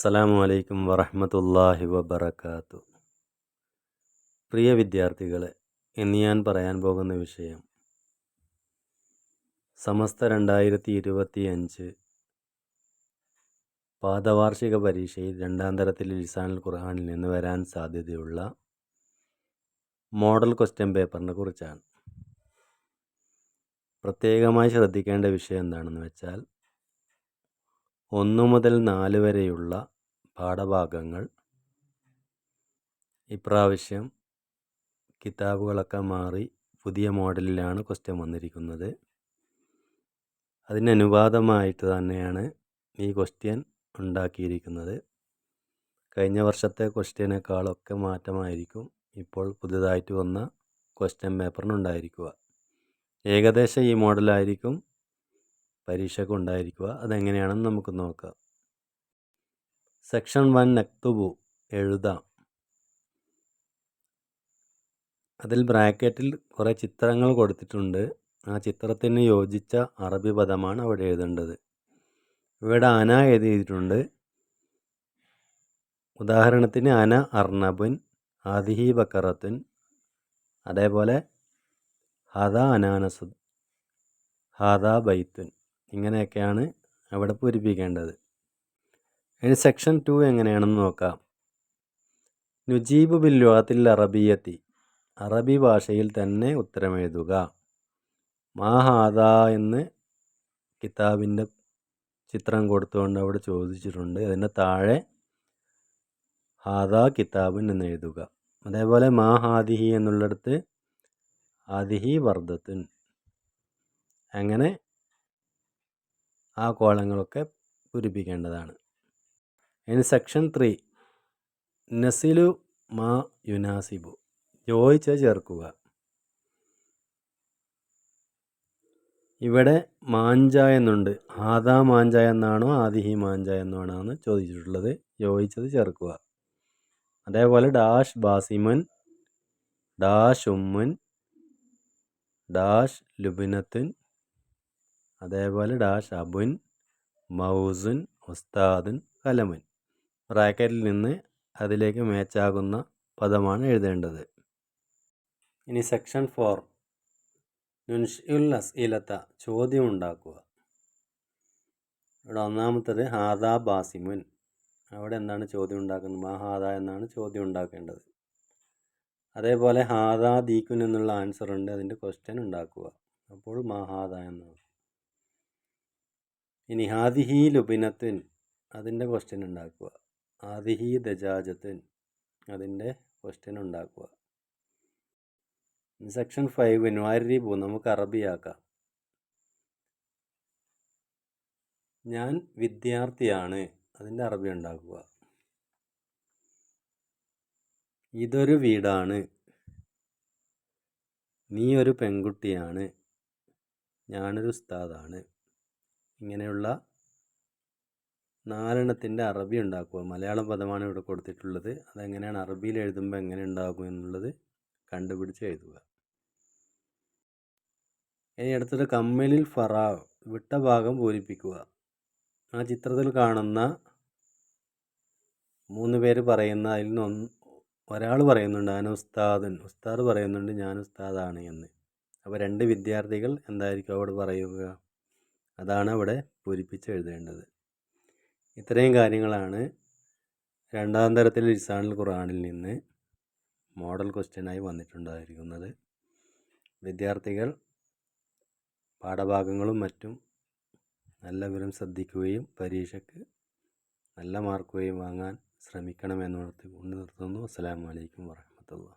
അസ്സലാമു അലൈക്കും വറഹ്മത്തുള്ളാഹി വബർക്കാത്തു പ്രിയ വിദ്യാർത്ഥികളെ ഇന്ന് ഞാൻ പറയാൻ പോകുന്ന വിഷയം സമസ്ത രണ്ടായിരത്തി ഇരുപത്തി അഞ്ച് പാദവാർഷിക പരീക്ഷയിൽ രണ്ടാം തരത്തിൽ ലിസാനുൽ ഖുർഹാനിൽ നിന്ന് വരാൻ സാധ്യതയുള്ള മോഡൽ ക്വസ്റ്റ്യൻ പേപ്പറിനെ കുറിച്ചാണ്. പ്രത്യേകമായി ശ്രദ്ധിക്കേണ്ട വിഷയം എന്താണെന്ന് വെച്ചാൽ ഒന്നു മുതൽ നാല് വരെയുള്ള പാഠഭാഗങ്ങൾ. ഇപ്രാവശ്യം കിതാബുകളൊക്കെ മാറി പുതിയ മോഡലിലാണ് ക്വസ്റ്റ്യൻ വന്നിരിക്കുന്നത്. അതിനനുവാദമായിട്ട് തന്നെയാണ് ഈ ക്വസ്റ്റ്യൻ ഉണ്ടാക്കിയിരിക്കുന്നത്. കഴിഞ്ഞ വർഷത്തെ ക്വസ്റ്റ്യനേക്കാളൊക്കെ മാറ്റമായിരിക്കും. ഇപ്പോൾ പുതിയതായിട്ട് വന്ന ക്വസ്റ്റ്യൻ പേപ്പറിനുണ്ടായിരിക്കുക ഏകദേശം ഈ മോഡലായിരിക്കും പരീക്ഷയ്ക്ക് ഉണ്ടായിരിക്കുക. അതെങ്ങനെയാണെന്ന് നമുക്ക് നോക്കാം. സെക്ഷൻ വൺ നക്തുബു എഴുതാം. അതിൽ ബ്രാക്കറ്റിൽ കുറേ ചിത്രങ്ങൾ കൊടുത്തിട്ടുണ്ട്. ആ ചിത്രത്തിന് യോജിച്ച അറബി പദമാണ് അവിടെ എഴുതേണ്ടത്. ഇവിടെ അന എഴുതിയിട്ടുണ്ട്. ഉദാഹരണത്തിന് അന അർണബുൻ ആദിഹി ബക്കറത്തുൻ അതേപോലെ ഹദ അനാനസു ഹാദ ബൈത്തുൻ. ഇങ്ങനെയൊക്കെയാണ് അവിടെ പൂരിപ്പിക്കേണ്ടത്. ഇനി സെക്ഷൻ ടു എങ്ങനെയാണെന്ന് നോക്കാം. നുജീബ് ബില്ലുവാത്തിൽ അറബിയത്തി. അറബി ഭാഷയിൽ തന്നെ ഉത്തരമെഴുതുക. മാഹാദ എന്ന് കിതാബിന്റെ ചിത്രം കൊടുത്തുകൊണ്ട് അവിടെ ചോദിച്ചിട്ടുണ്ട്. അതിന്റെ താഴെ ഹാദ കിതാബിൻ എന്ന് എഴുതുക. അതേപോലെ മാഹാദിഹി എന്നുള്ളിടത്ത് ആദിഹി വർദ്ധത്തിൻ. അങ്ങനെ ആ കോളങ്ങളൊക്കെ പൂരിപ്പിക്കേണ്ടതാണ്. ഇനി സെക്ഷൻ ത്രീ നസിലു മാ യുനാസിബു. യോജിച്ച് ചേർക്കുക. ഇവിടെ മാഞ്ച എന്നുണ്ട്. ആദാ മാഞ്ച എന്നാണോ ആദിഹി മാഞ്ച എന്നാണോ എന്ന് ചോദിച്ചിട്ടുള്ളത്. യോജിച്ചത് ചേർക്കുക. അതേപോലെ ഡാഷ് ബാസിമൻ ഡാഷ് ഉമ്മൻ ഡാഷ് ലുബിനത്തുൻ അതേപോലെ ഡാഷ് അബുൻ മൗസുൻ ഉസ്താദുൻ കലമുൻ. ബ്രാക്കറ്റിൽ നിന്ന് അതിലേക്ക് മാച്ചാകുന്ന പദമാണ് എഴുതേണ്ടത്. ഇനി സെക്ഷൻ ഫോർ. നുൻഷുൽ അസ്ഇലത്ത ചോദ്യം ഉണ്ടാക്കുക. ഇവിടെ ഒന്നാമത്തത് ഹാദാ ബാസിമുൻ. അവിടെ എന്താണ് ചോദ്യം ഉണ്ടാക്കുന്നത്? മാ ഹാദ എന്നാണ് ചോദ്യം ഉണ്ടാക്കേണ്ടത്. അതേപോലെ ഹാദാ ദീക്കുൻ എന്നുള്ള ആൻസർ ഉണ്ട് അതിന്റെ ക്വസ്റ്റ്യൻ ഉണ്ടാക്കുക. അപ്പോൾ മാ ഹാദ എന്നാണ്. ഇനി ഹാദിഹി ലുബിനത്തിൻ അതിന്റെ ക്വസ്റ്റ്യൻ ഉണ്ടാക്കുക. ആദിഹി ദജാജത്തിൻ അതിന്റെ ക്വസ്റ്റ്യൻ ഉണ്ടാക്കുക. സെക്ഷൻ ഫൈവ് പോ നമുക്ക് അറബിയാക്കാം. ഞാൻ വിദ്യാർത്ഥിയാണ്. അതിന്റെ അറബി ഉണ്ടാക്കുക. ഇതൊരു വീടാണ്. നീ ഒരു പെൺകുട്ടിയാണ്. ഞാനൊരു ഉസ്താദാണ്. ഇങ്ങനെയുള്ള നാലെണ്ണത്തിന്റെ അറബി ഉണ്ടാക്കുക. മലയാളം പദമാണ് ഇവിടെ കൊടുത്തിട്ടുള്ളത്. അതെങ്ങനെയാണ് അറബിയിൽ എഴുതുമ്പോൾ എങ്ങനെ ഉണ്ടാകും എന്നുള്ളത് കണ്ടുപിടിച്ച് എഴുതുക. ഇനി അടുത്തത് കമ്മലിൽ ഫറാവ് വിട്ട ഭാഗം പൂരിപ്പിക്കുക. ആ ചിത്രത്തിൽ കാണുന്ന മൂന്ന് പേര് പറയുന്ന അതിൽ നിന്ന് ഒരാൾ പറയുന്നുണ്ട് ഞാൻ ഉസ്താദൻ. ഉസ്താദ് പറയുന്നുണ്ട് ഞാൻ ഉസ്താദാണ് എന്ന്. അപ്പോൾ രണ്ട് വിദ്യാർത്ഥികൾ എന്തായിരിക്കും അവിടെ പറയുക? അതാണ് അവിടെ പൂരിപ്പിച്ച് എഴുതേണ്ടത്. ഇത്രയും കാര്യങ്ങളാണ് രണ്ടാം തരത്തിൽ ലിസാനുൽ ഖുർആനിൽ നിന്ന് മോഡൽ ക്വസ്റ്റ്യനായി വന്നിട്ടുണ്ടായിരിക്കുന്നത്. വിദ്യാർത്ഥികൾ പാഠഭാഗങ്ങളും മറ്റും നല്ല വിവരം ശ്രദ്ധിക്കുകയും പരീക്ഷയ്ക്ക് നല്ല മാർക്കുകയും വാങ്ങാൻ ശ്രമിക്കണമെന്ന് കൊണ്ട് നിർത്തുന്നു അസ്സാം വലൈക്കും വാഹമത്തുള്ള